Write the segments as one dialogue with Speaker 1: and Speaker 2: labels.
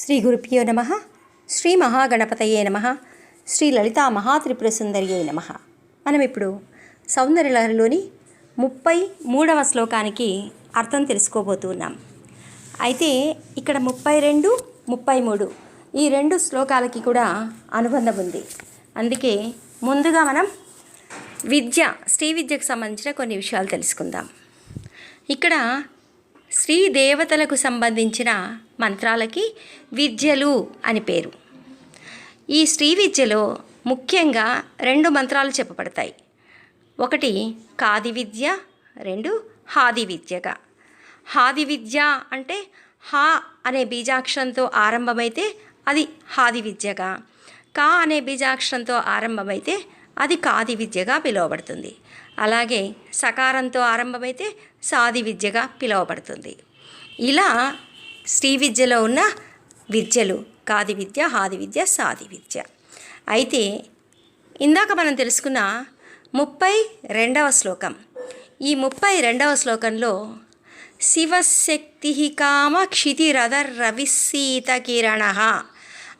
Speaker 1: శ్రీ గురుభ్యో నమ శ్రీ మహాగణపతయే నమ శ్రీ లలితా మహాత్రిపుర సుందరియే నమ. మనం ఇప్పుడు సౌందర్యలహరిలోని ముప్పై మూడవ శ్లోకానికి అర్థం తెలుసుకోబోతున్నాం అయితే ఇక్కడ ముప్పై రెండు ముప్పై మూడు ఈ రెండు శ్లోకాలకి కూడా అనుబంధం ఉంది. అందుకే ముందుగా మనం విద్య శ్రీ విద్యకు సంబంధించిన కొన్ని విషయాలు తెలుసుకుందాం. ఇక్కడ శ్రీ దేవతలకు సంబంధించిన మంత్రాలకి విద్యలు అని పేరు. ఈ శ్రీ విద్యలో ముఖ్యంగా రెండు మంత్రాలు చెప్పబడతాయి. ఒకటి కాది విద్య రెండు హాది విద్యగా. హాది విద్య అంటే హా అనే బీజాక్షరంతో ఆరంభమైతే అది హాది విద్యగా. కా అనే బీజాక్షరంతో ఆరంభమైతే అది కాది విద్యగా పిలువబడుతుంది. అలాగే సకారంతో ఆరంభమైతే సాది విద్యగా పిలువబడుతుంది. ఇలా స్త్రీ విద్యలో ఉన్న విద్యలు కాది విద్య హాది విద్య సాది విద్య. అయితే ఇందాక మనం తెలుసుకున్న ముప్పై రెండవ శ్లోకం. ఈ ముప్పై రెండవ శ్లోకంలో శివశక్తి కామ క్షితిరథ రవిశీత కిరణ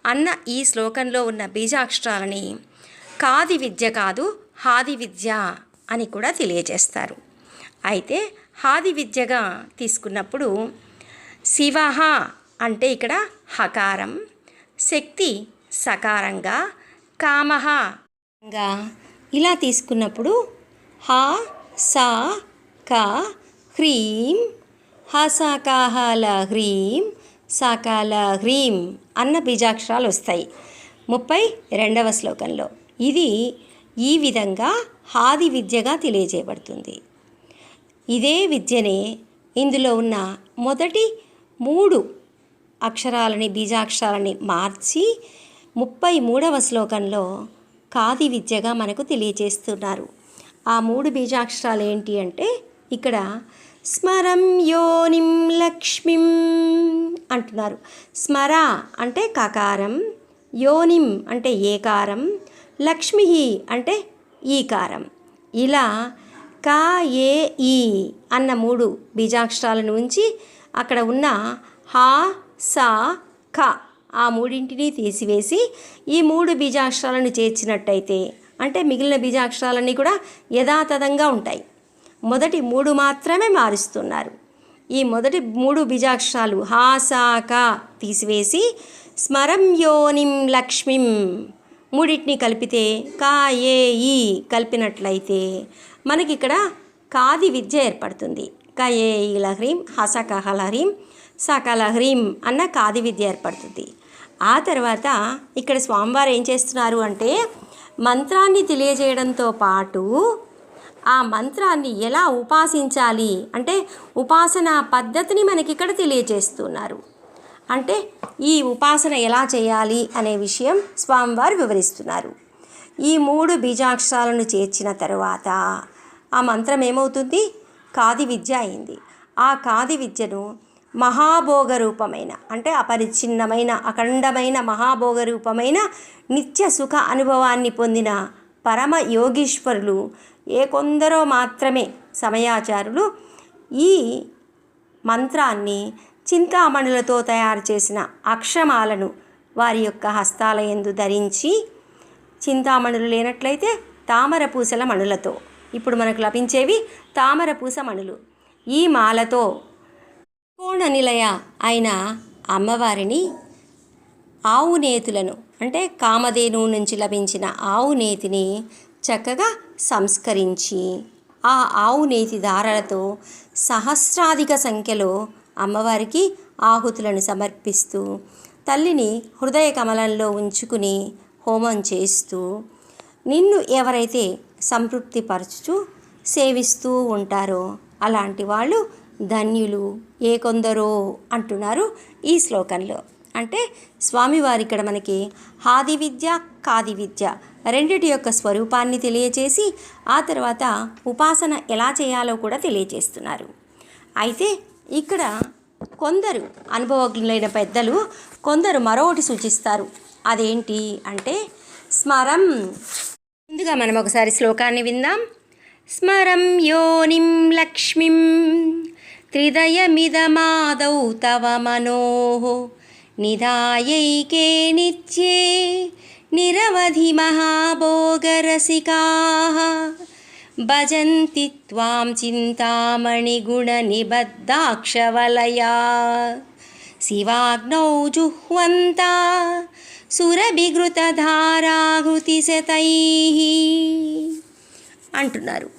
Speaker 1: అన్న ఈ శ్లోకంలో ఉన్న బీజాక్షరాలని కాది విద్య కాదు హాది విద్య అని కూడా తెలియజేస్తారు. అయితే హాది విద్యగా తీసుకున్నప్పుడు శివహ అంటే ఇక్కడ హకారం శక్తి సకారంగా కామహంగా ఇలా తీసుకున్నప్పుడు హ సా క హ్రీం హసకాహల హ్రీం సకాల హ్రీం అన్న బీజాక్షరాలు వస్తాయి. ముప్పై రెండవ శ్లోకంలో. ఇది ఈ విధంగా హాది విద్యగా తెలియజేయబడుతుంది. ఇదే విద్యనే ఇందులో ఉన్న మొదటి మూడు అక్షరాలని బీజాక్షరాలని మార్చి ముప్పై మూడవ శ్లోకంలో కాది విద్యగా మనకు తెలియజేస్తున్నారు. ఆ మూడు బీజాక్షరాలు ఏంటి అంటే ఇక్కడ స్మరం యోనిం లక్ష్మిం అంటున్నారు. స్మర అంటే కకారం యోనిం అంటే ఏకారం లక్ష్మి అంటే ఈకారం ఇలా కా ఏ ఈ అన్న మూడు బీజాక్షరాలను ఉంచి అక్కడ ఉన్న హా సా క ఆ మూడింటిని తీసివేసి ఈ మూడు బీజాక్షరాలను చేర్చినట్టయితే అంటే మిగిలిన బీజాక్షరాలన్నీ కూడా యథాతథంగా ఉంటాయి. మొదటి మూడు మాత్రమే మారుస్తున్నారు. ఈ మొదటి మూడు బీజాక్షరాలు హాసాక క తీసివేసి స్మరం యోనిం లక్ష్మిం మూడింటిని కలిపితే కా ఏ ఈ కలిపినట్లయితే మనకి ఇక్కడ కాది విద్య ఏర్పడుతుంది. క ఏ ఈల హ్రీం హసకహల హ్రీం సకల హ్రీం అన్న కాది విద్య ఏర్పడుతుంది. ఆ తర్వాత ఇక్కడ స్వామివారు ఏం చేస్తున్నారు అంటే మంత్రాన్ని తెలియజేయడంతో పాటు ఆ మంత్రాన్ని ఎలా ఉపాసించాలి అంటే ఉపాసన పద్ధతిని మనకి ఇక్కడ తెలియజేస్తున్నారు. అంటే ఈ ఉపాసన ఎలా చేయాలి అనే విషయం స్వామివారు వివరిస్తున్నారు. ఈ మూడు బీజాక్షరాలను చేర్చిన తరువాత ఆ మంత్రం ఏమవుతుంది? కాది విద్య అయింది. ఆ కాది విద్యను మహాభోగ రూపమైన అంటే అపరిచ్ఛిన్నమైన అఖండమైన మహాభోగ రూపమైన నిత్య సుఖ అనుభవాన్ని పొందిన పరమ యోగీశ్వరులు ఏ కొందరో మాత్రమే సమయాచారులు ఈ మంత్రాన్ని చింతామణులతో తయారు చేసిన అక్షమాలను వారి యొక్క హస్తాల ఎందు ధరించి చింతామణులు లేనట్లయితే తామర పూసల మణులతో. ఇప్పుడు మనకు లభించేవి తామర పూస మణులు. ఈ మాలతో కోణ నిలయ అయిన అమ్మవారిని ఆవు నేతులను అంటే కామధేను నుంచి లభించిన ఆవు నేతిని చక్కగా సంస్కరించి ఆ ఆవు నేతి దారాలతో సహస్రాధిక సంఖ్యలో అమ్మవారికి ఆహుతులను సమర్పిస్తూ తల్లిని హృదయ కమలంలో ఉంచుకుని హోమం చేస్తూ నిన్ను ఎవరైతే సంతృప్తిపరచుచు సేవిస్తూ ఉంటారో అలాంటి వాళ్ళు ధన్యులు. ఏ కొందరో అంటున్నారు ఈ శ్లోకంలో. అంటే స్వామివారి ఇక్కడ మనకి హాది విద్య కాది విద్య రెండిటి యొక్క స్వరూపాన్ని తెలియచేసి ఆ తర్వాత ఉపాసన ఎలా చేయాలో కూడా తెలియజేస్తున్నారు అయితే ఇక్కడ కొందరు అనుభవజ్ఞులైన పెద్దలు కొందరు మరొకటి సూచిస్తారు. అదేంటి అంటే స్మరం. ముందుగా మనం ఒకసారి శ్లోకాన్ని విందాం. స్మరం యోనిం లక్ష్మిం త్రిదయమిదమాదౌ తవ మనోः నిదాయైకే నిత్యే నిరవధి మహాభోగరసికాः భజంతి త్వాం చింతామణిగుణనిబద్ధాక్షవలయా శివాగ్నౌ జుహ్వంతా సురభిఘృతధారాహృతి శతై. అంటున్నారు.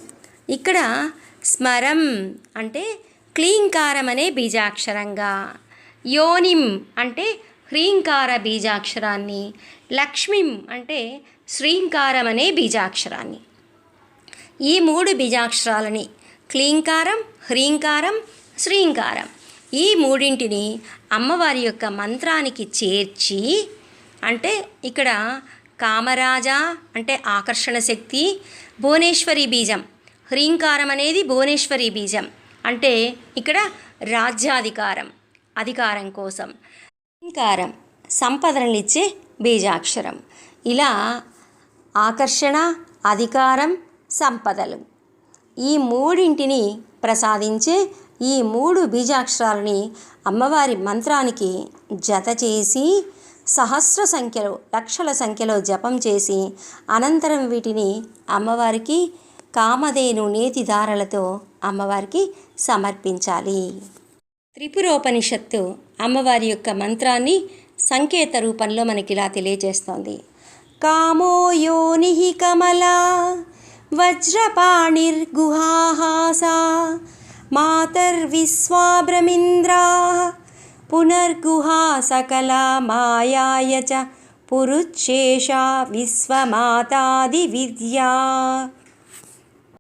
Speaker 1: ఇక్కడ స్మరం అంటే క్లీంకారం అనే బీజాక్షరంగా యోనిం అంటే హ్రీంకార బీజాక్షరాన్ని లక్ష్మిం అంటే శ్రీంకారం అనే బీజాక్షరాన్ని. ఈ మూడు బీజాక్షరాలని క్లీంకారం హ్రీంకారం శ్రీంకారం. ఈ మూడింటిని అమ్మవారి యొక్క మంత్రానికి చేర్చి అంటే ఇక్కడ కామరాజా అంటే ఆకర్షణ శక్తి భువనేశ్వరి బీజం. హ్రీంకారం అనేది భువనేశ్వరి బీజం. అంటే ఇక్కడ రాజ్యాధికారం అధికారం కోసం. హ్రీంకారం సంపదననిచ్చే బీజాక్షరం. ఇలా ఆకర్షణ అధికారం సంపదలు. ఈ మూడింటిని ప్రసాదించే ఈ మూడు బీజాక్షరాలని అమ్మవారి మంత్రానికి జత చేసి సహస్ర సంఖ్యలో లక్షల సంఖ్యలో జపం చేసి అనంతరం వీటిని అమ్మవారికి కామధేను నేతి దారలతో అమ్మవారికి సమర్పించాలి. త్రిపురోపనిషత్తు అమ్మవారి యొక్క మంత్రాన్ని సంకేత రూపంలో మనకి ఇలా తెలియజేస్తోంది. కామో యోని కమలా वज्रपाणिर्गुहाः सा वज्रपाणिर्गुहासा पुनर्गुहा सकला मायाय च पुरुच्छेषा विश्वमातादिविद्या।